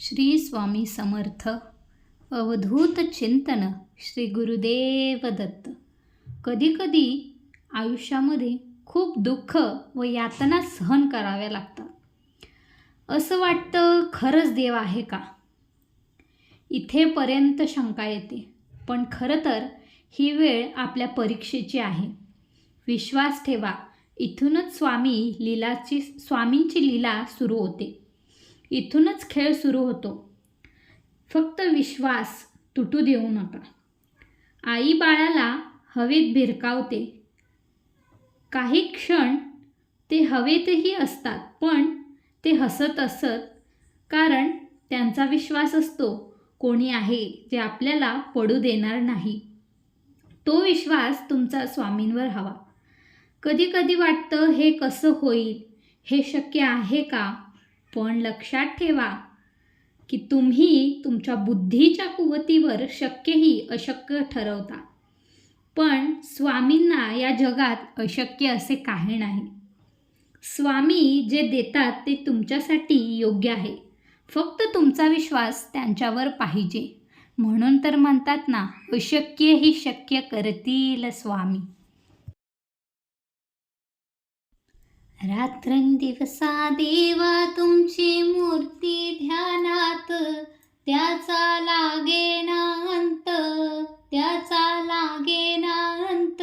श्री स्वामी समर्थ. अवधूत चिंतन श्री गुरुदेव दत्त. कधीकधी आयुष्यामध्ये खूप दुःख व यातना सहन कराव्या लागतात. असं वाटतं खरंच देव आहे का? इथेपर्यंत शंका येते. पण खरं तर ही वेळ आपल्या परीक्षेची आहे. विश्वास ठेवा इथूनच स्वामी लीलाची स्वामींची लीला सुरू होते. इथूनच खेळ सुरू होतो. फक्त विश्वास तुटू देऊ नका. आई बाळाला हवेत भिरकावते. काही क्षण ते हवेतही असतात पण ते हसत असत कारण त्यांचा विश्वास असतो कोणी आहे जे आपल्याला पडू देणार नाही. तो विश्वास तुमचा स्वामींवर हवा. कधी कधी वाटतं हे कसं होईल? हे शक्य आहे का? पण लक्षात ठेवा की तुम्ही तुमच्या बुद्धीच्या कुवतीवर शक्यही अशक्य ठरवता. पण स्वामींना या जगात अशक्य असे काही नाही. स्वामी जे देतात ते तुमच्यासाठी योग्य आहे. फक्त तुमचा विश्वास त्यांच्यावर पाहिजे. म्हणून तर म्हणतात ना अशक्य ही शक्य करतील स्वामी. रात्रंदिवसा देवा तुमची मूर्ती ध्यानात. त्याचा लागे ना अंत त्याचा लागे ना अंत.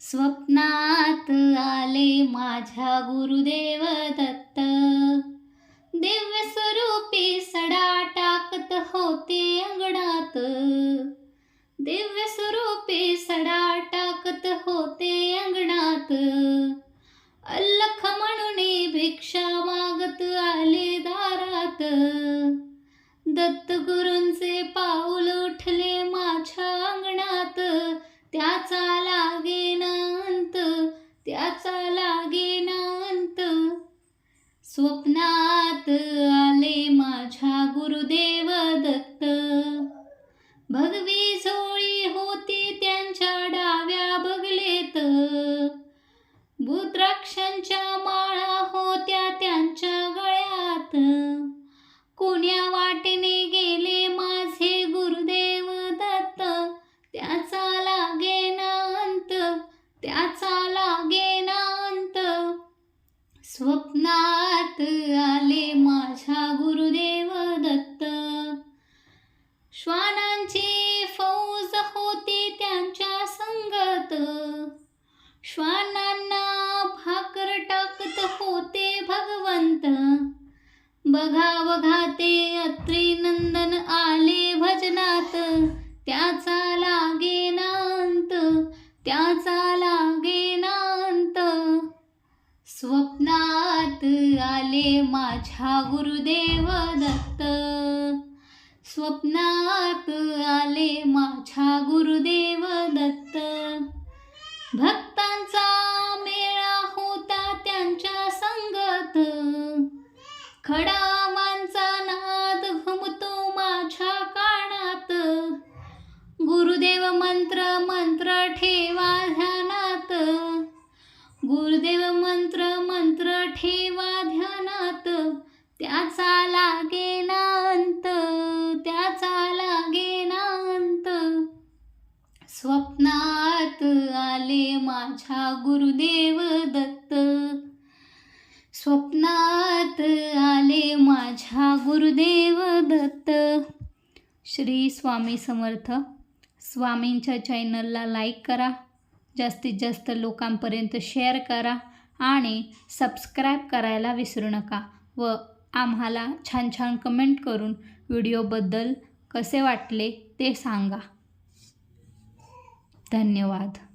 स्वप्नात आले माझ्या गुरुदेव दत्त. दिव्य स्वरूपी सडा टाकत होते अंगणात. दिव्य स्वरूपी सडा टाकत होते अंगणात. अल्लख म्हणून भिक्षा मागत आले दारात. दत्तगुरूंचे पाऊल उठले माझ्या अंगणात. त्याचा लागे अंत त्याचा लागे अंत. स्वप्नात आले माझ्या गुरुदेव दत्त. भगवी जात कोण्या वाटेने गेले माझे गुरुदेव दत्त? त्याचा लागे अंत त्याचा लागे अंत. स्वप्नात आले माझ्या गुरुदेव दत्त. श्वानांची फौज होती त्यांच्या संगत. श्वानांना भाकर टाकत होते भगवंत. बघा बघा ते अत्री नंदन आले भजनात. त्याचा लागे नांत त्याचा लागे नांत. स्वप्नात आले माझ्या गुरुदेव दत्त. स्वप्नात खडामांचा नाद घुमतो माझ्या कानात. गुरुदेव मंत्र मंत्र ठेवा ध्यानात. गुरुदेव मंत्र मंत्र ठेवा ध्यानात. त्याचा लागे अंत त्याचा लागे अंत. स्वप्नात आले माझ्या गुरुदेव दत्त. स्वप्नात आले माझ्या गुरुदेव दत्त. श्री स्वामी समर्थ. स्वामींच्या चॅनलला लाईक करा. जास्तीत जास्त लोकांपर्यंत शेअर करा आणि सबस्क्राईब करायला विसरू नका व आम्हाला छान छान कमेंट करून व्हिडिओबद्दल कसे वाटले ते सांगा. धन्यवाद.